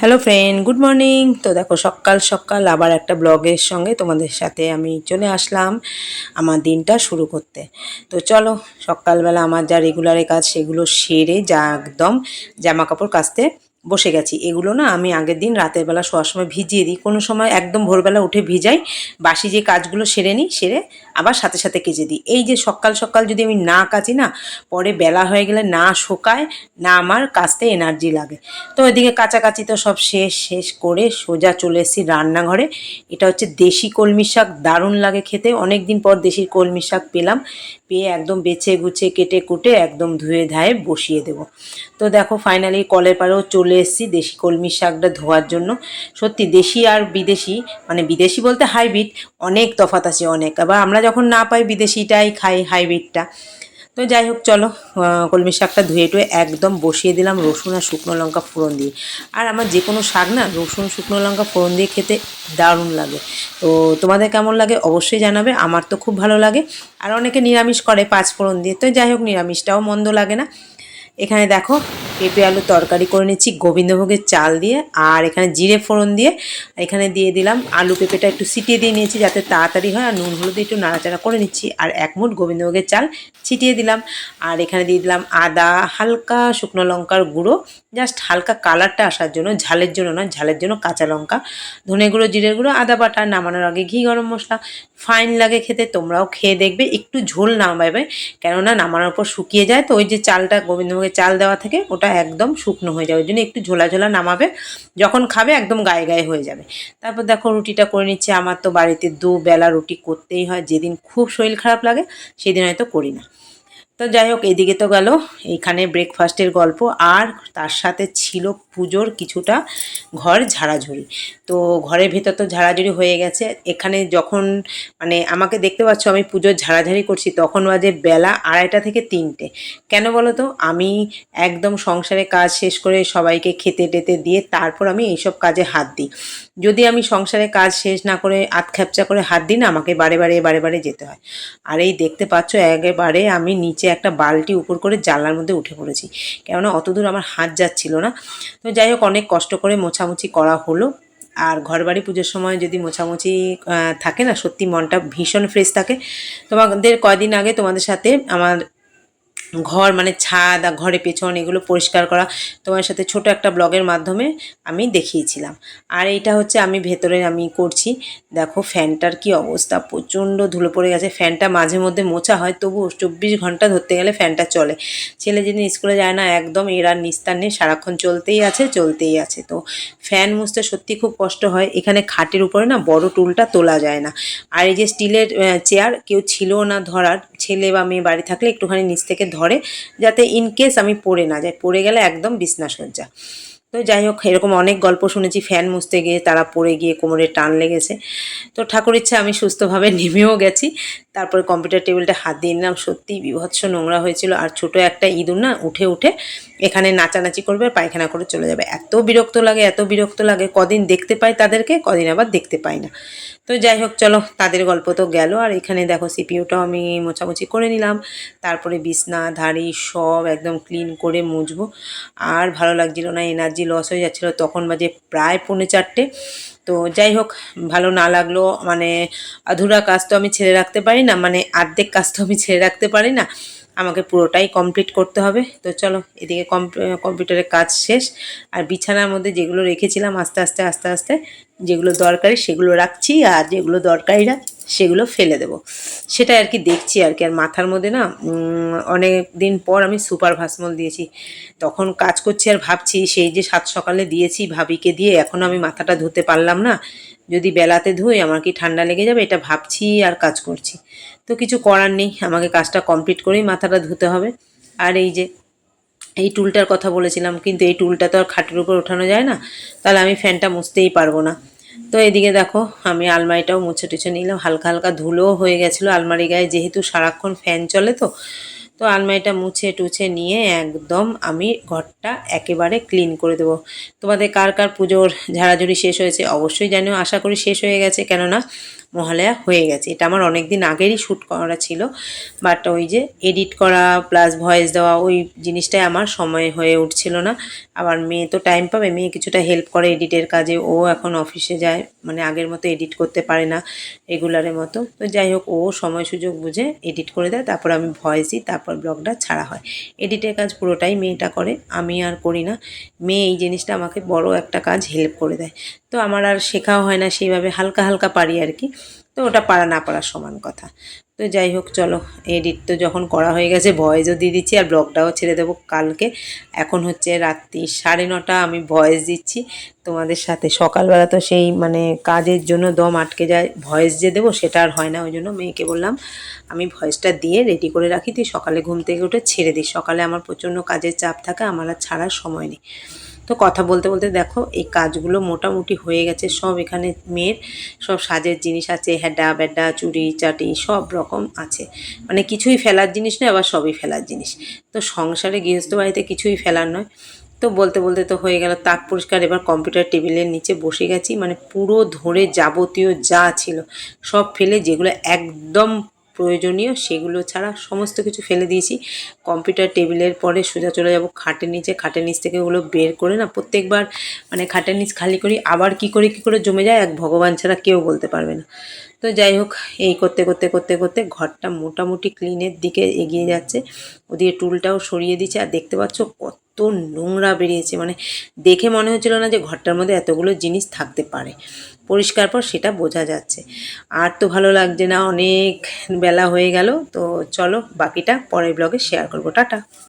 Hello friend good morning তো দেখো, সকাল সকাল আবার একটা ব্লগের সঙ্গে তোমাদের সাথে আমি চলে আসলাম আমার দিনটা শুরু করতে। তো চলো, সকালবেলা আমার যা রেগুলারের কাজ সেগুলো সেরে যা একদম জামা কাপড় কাচতে বসে গেছি। এগুলো না আমি আগের দিন রাতের বেলা শোয়ার সময় ভিজিয়ে দিই। কোনো সময় একদম ভোরবেলা উঠে ভিজাই, বাসি যে কাজগুলো সেরে নিই, সেরে আবার সাথে সাথে কেচে দিই। এই যে সকাল সকাল যদি আমি না কাচি না, পরে বেলা হয়ে গেলে না শোকায়, না আমার কাচতে এনার্জি লাগে। তো ওইদিকে কাচাকাচি তো সব শেষ শেষ করে সোজা চলে এসেছি রান্নাঘরে। এটা হচ্ছে দেশি কলমি শাক, দারুণ লাগে খেতে। অনেক দিন পর দেশি কলমি শাক পেলাম। পেয়ে একদম বেছে গুছে, কেটে কুটে একদম ধুয়ে ধায়ে বসিয়ে দেব। তো দেখো ফাইনালি কলের পাড়েও চলে এসেছি দেশি কলমি শাকটা ধোয়ার জন্য। সত্যি দেশি আর বিদেশি মানে বিদেশি বলতে হাইব্রিড, অনেক তফাত আছে, অনেক। আবার আমরা যখন না পাই বিদেশিটাই খাই হাইব্রিডটা। তো যাই হোক, চলো কলমি শাকটা ধুয়ে টুয়ে একদম বসিয়ে দিলাম রসুন আর শুকনো লঙ্কা ফোড়ন দিয়ে। আর আমার যে কোনো শাক না, রসুন, শুকনো লঙ্কা ফোড়ন দিয়ে খেতে দারুণ লাগে। তো তোমাদের কেমন লাগে অবশ্যই জানাবে, আমার তো খুব ভালো লাগে। আর অনেকে নিরামিষ করে পাঁচ ফোড়ন দিয়ে। তো যাই হোক, নিরামিষটাও মন্দ লাগে না। এখানে দেখো পেঁপে আলু তরকারি করে নিচ্ছি, গোবিন্দভোগের চাল দিয়ে, আর এখানে জিরে ফোড়ন দিয়ে, এখানে দিয়ে দিলাম আলু পেঁপেটা একটু সিটিয়ে দিয়ে নিয়েছি যাতে তাড়াতাড়ি হয়, আর নুন হলুদ একটু নাড়াচাড়া করে নিচ্ছি, আর এক মুঠ গোবিন্দভোগের চাল ছিটিয়ে দিলাম, আর এখানে দিয়ে দিলাম আদা, হালকা শুকনো লঙ্কার গুঁড়ো জাস্ট হালকা কালারটা আসার জন্য, ঝালের জন্য না ঝালের জন্য কাঁচা লঙ্কা, ধনে গুঁড়ো জিরের গুঁড়ো, আদা বাটা, নামানোর আগে ঘি, গরম মশলা ফাইন লাগে খেতে, তোমরাও খেয়ে দেখবে, একটু ঝোল নামাবে কেননা নামানোর পর শুকিয়ে যায়, তো ওই যে চালটা গোবিন্দভোগের চাল দেওয়া থেকে ওটা একদম শুকনো হয়ে যাবে। ওই জন্য একটু ঝোলা ঝোলা নামাবে, যখন খাবে একদম গায়ে গায়ে হয়ে যাবে। তারপর দেখো রুটিটা করে নিচ্ছে। আমার তো বাড়িতে দু বেলা রুটি করতেই হয়। যেদিন খুব শরীর খারাপ লাগে, সেদিন হয়তো করি না। তো যাই হোক, এদিকে তো গেল। এইখানে ব্রেকফাস্টের গল্প। আর তার সাথে ছিল পুজোর কিছুটা ঘর ঝাড়াঝুড়ি। তো ঘরের ভেতর তো ঝাড়াঝুড়ি হয়ে গেছে। এখানে যখন মানে আমাকে দেখতে পাচ্ছ, আমি পুজোর ঝাড়াঝাড়ি করছি, তখন বাজে বেলা আড়াইটা থেকে তিনটে। কেন বলো তো? আমি একদম সংসারে কাজ শেষ করে সবাইকে খেতে টেতে দিয়ে তারপর আমি এইসব কাজে হাত দিই। যদি আমি সংসারে কাজ শেষ না করে আত খ্যাপচা করে হাত দিই না, আমাকে বারে বারে বারে বারে যেতে হয়। আর এই দেখতে পাচ্ছ, একেবারে আমি নিচে একটা বালটি উপর করে জানলার মধ্যে উঠে পড়েছি। কেননা অত দূর আমার হাত যাচ্ছিল না। তো যাই হোক, অনেক কষ্ট করে মোছামুছি করা হলো। আর ঘরবাড়ি পুজোর সময় যদি মোছামুছি থাকে না, সত্যি মনটা ভীষণ ফ্রেশ থাকে। তোমাদের কয়দিন আগে তোমাদের সাথে আমার ঘর মানে ছাদ ঘরে পেছন এগুলো পরিষ্কার করা তোমার সাথে ছোট একটা ব্লগের মাধ্যমে আমি দেখিয়েছিলাম। আর এটা হচ্ছে আমি ভেতরে আমি করছি। দেখো ফ্যানটার কি অবস্থা, প্রচণ্ড ধুলো পড়ে গেছে। ফ্যানটা মাঝে মধ্যে মোছা হয় তবু চব্বিশ ঘণ্টা ধরতে গেলে ফ্যানটা চলে। ছেলে যেদিন স্কুলে যায় না, একদম এর আর নিস্তার নেই, সারাক্ষণ চলতেই আছে চলতেই আছে। তো ফ্যান মুছতে সত্যি খুব কষ্ট হয়। এখানে খাটের উপরে না বড় টুলটা তোলা যায় না। আর এই যে স্টিলের চেয়ার কেউ ছিল না ধরার, ছেলে বা মেয়ে বাড়ি থাকলে একটুখানি নিচ থেকে যাতে ইনকেস আমি পড়ে না যাই। পড়ে গেলে একদম বিছনা সজ্জা। তো যাই হোক, এরকম অনেক গল্প শুনেছি, ফ্যান মুছতে গিয়ে, তারা পড়ে গিয়ে কোমরে টান লেগেছে। তো ঠাকুর ইচ্ছা আমি সুস্থভাবে নেমেও গেছি। তারপরে কম্পিউটার টেবিলটা হাত দিয়ে নিলাম। সত্যি বিভৎস নোংরা হয়েছিল। আর ছোট একটা ইঁদুর না উঠে উঠে এখানে নাচানাচি করবে পায়খানা করে চলে যাবে। এত বিরক্ত লাগে, এত বিরক্ত লাগে। কদিন দেখতে পাই তাদেরকে, কদিন আবার দেখতে পাই না। তো যাই হোক, চলো, তাদের গল্প তো গেল। আর এখানে দেখো সিপিউটাও আমি মোছামুছি করে নিলাম। তারপরে বিছনা, ধাড়ি সব একদম ক্লিন করে মুছবো। আর ভালো লাগছিল না এনার্জি লস হয়ে যাচ্ছিল। তখন বাজে প্রায় পৌনে চারটে। তো যাই হোক, ভালো না লাগল মানে আধুরা কাজ তো আমি ছেড়ে রাখতে পারি না মানে আর্ধেক কাজ তো আমি ছেড়ে রাখতে পারি না। আমাকে পুরোটাই কমপ্লিট করতে হবে। তো চলো, এদিকে কম্পিউটারের কাজ শেষ। আর বিছানার মধ্যে যেগুলো রেখেছিলাম আস্তে আস্তে আস্তে আস্তে, যেগুলো দরকারি সেগুলো রাখছি, আর যেগুলো দরকারি না সেগুলো ফেলে দেবো। সেটা আর কি দেখছি আর কি। আর মাথার মধ্যে না অনেক দিন পর আমি সুপার ভাসমল দিয়েছি। তখন কাজ করছি আর ভাবছি, সেই যে সাত সকালে দিয়েছি ভাবিকে দিয়ে এখনও আমি মাথাটা ধুতে পারলাম না। যদি বেলাতে ধুই, আমার কি ঠান্ডা লেগে যাবে? এটা ভাবছি আর কাজ করছি। তো কিছু করার নেই, আমাকে কাজটা কমপ্লিট করেই মাথাটা ধুতে হবে। আর এই যে, এই টুলটার কথা বলেছিলাম, কিন্তু এই টুলটা তো আর খাটের উপর ওঠানো যায় না, তাহলে আমি ফ্যানটা মুছতেই পারব না। তো এদিকে দেখো, আমি আলমারিটাও মুছে টুছে নিলাম। হালকা হালকা ধুলোও হয়ে গেছিল। আলমারি গায়ে যেহেতু সারাক্ষণ ফ্যান চলে তো তো আলমারিটা মুছে টুছে নিয়ে একদম আমি ঘরটা একেবারে ক্লিন করে দেবো। তোমাদের কার কার পুজোর ঝাড়াঝুড়ি শেষ হয়েছে অবশ্যই জানিও। আশা করি শেষ হয়ে গেছে, কেননা মহালয়া হয়ে গেছে। এটা আমার অনেক দিন আগেরই শ্যুট করা ছিল। বাট ওই যে এডিট করা প্লাস ভয়েস দেওয়া ওই জিনিসটাই আমার সময় হয়ে উঠছিল না। আবার মেয়ে তো টাইম পাবে, মেয়ে কিছুটা হেল্প করে এডিটের কাজে। ও এখন অফিসে যায় মানে আগের মতো এডিট করতে পারে না রেগুলারের মতো। তো যাই হোক, ও সময় সুযোগ বুঝে এডিট করে দেয়, তারপর আমি ভয়েস দিই তারপর ব্লগটা ছাড়া হয়। এডিটের কাজ পুরোটাই মেয়েটা করে, আমি আর করি না। মেয়ে এই জিনিসটা আমাকে বড় একটা কাজ হেল্প করে দেয়। তো আমার আর শেখাও হয় না সেইভাবে, হালকা হালকা পারি আর কি। তো ওটা পারা না পারার সমান কথা। তো যাই হোক, চলো এডিট তো যখন করা হয়ে গেছে ভয়েসও দিয়ে দিচ্ছি, আর ব্লগটাও ছেড়ে দেবো কালকে। এখন হচ্ছে রাত্রি সাড়ে নটা, আমি ভয়েস দিচ্ছি। তোমাদের সাথে সকালবেলা তো সেই মানে কাজের জন্য দম আটকে যায় ভয়েস যে দেবো সেটা আর হয় না, ওই জন্য মেয়েকে বললাম, আমি ভয়েসটা দিয়ে রেডি করে রাখি, তুই সকালে ঘুম থেকে উঠে ছেড়ে দিই সকালে আমার প্রচণ্ড কাজের চাপ থাকে, আমার আর ছাড়ার সময় নেই। তো কথা বলতে বলতে দেখো, এই কাজগুলো মোটামুটি হয়ে গেছে। সব এখানে মেয়ের সব সাজের জিনিস আছে, হ্যাডা, ব্যাডা, চুড়ি, চাটি সব রকম আছে। মানে কিছুই ফেলার জিনিস নয়, আবার সবই ফেলার জিনিস। তো সংসারে গৃহস্থ বাড়িতে কিছুই ফেলার নয়। তো বলতে বলতে তো হয়ে গেল, তাক পরিষ্কার এবার কম্পিউটার টেবিলের নিচে বসে গেছি। মানে পুরো ধরে যাবতীয় যা ছিল, সব ফেলে যেগুলো একদম প্রয়োজনীয়, সেগুলো ছাড়া সমস্ত কিছু ফেলে দিয়েছি। কম্পিউটার টেবিলের পরে সোজা চলে যাব খাটের নিচে। খাটের নিচ থেকে ওগুলো বের করে না, প্রত্যেকবার মানে খাটের নিচ খালি করি, আবার কি করে কি করে জমে যায় এক ভগবান ছাড়া কেউ বলতে পারবে না। তো যাই হোক, এই করতে করতে করতে করতে ঘরটা মোটামুটি ক্লিনের দিকে এগিয়ে যাচ্ছে। ওদিকে টুলটাও সরিয়ে দিচ্ছে, আর দেখতে পাচ্ছ কত নোংরা বেরিয়েছে। মানে দেখে মনে হচ্ছিল না যে ঘরটার মধ্যে এতগুলো জিনিস থাকতে পারে। পরিষ্কার পর সেটা বোঝা যাচ্ছে। আর তো ভালো লাগছে না, অনেক বেলা হয়ে গেল। তো চলো বাকিটা পরের ব্লগে শেয়ার করব। টাটা।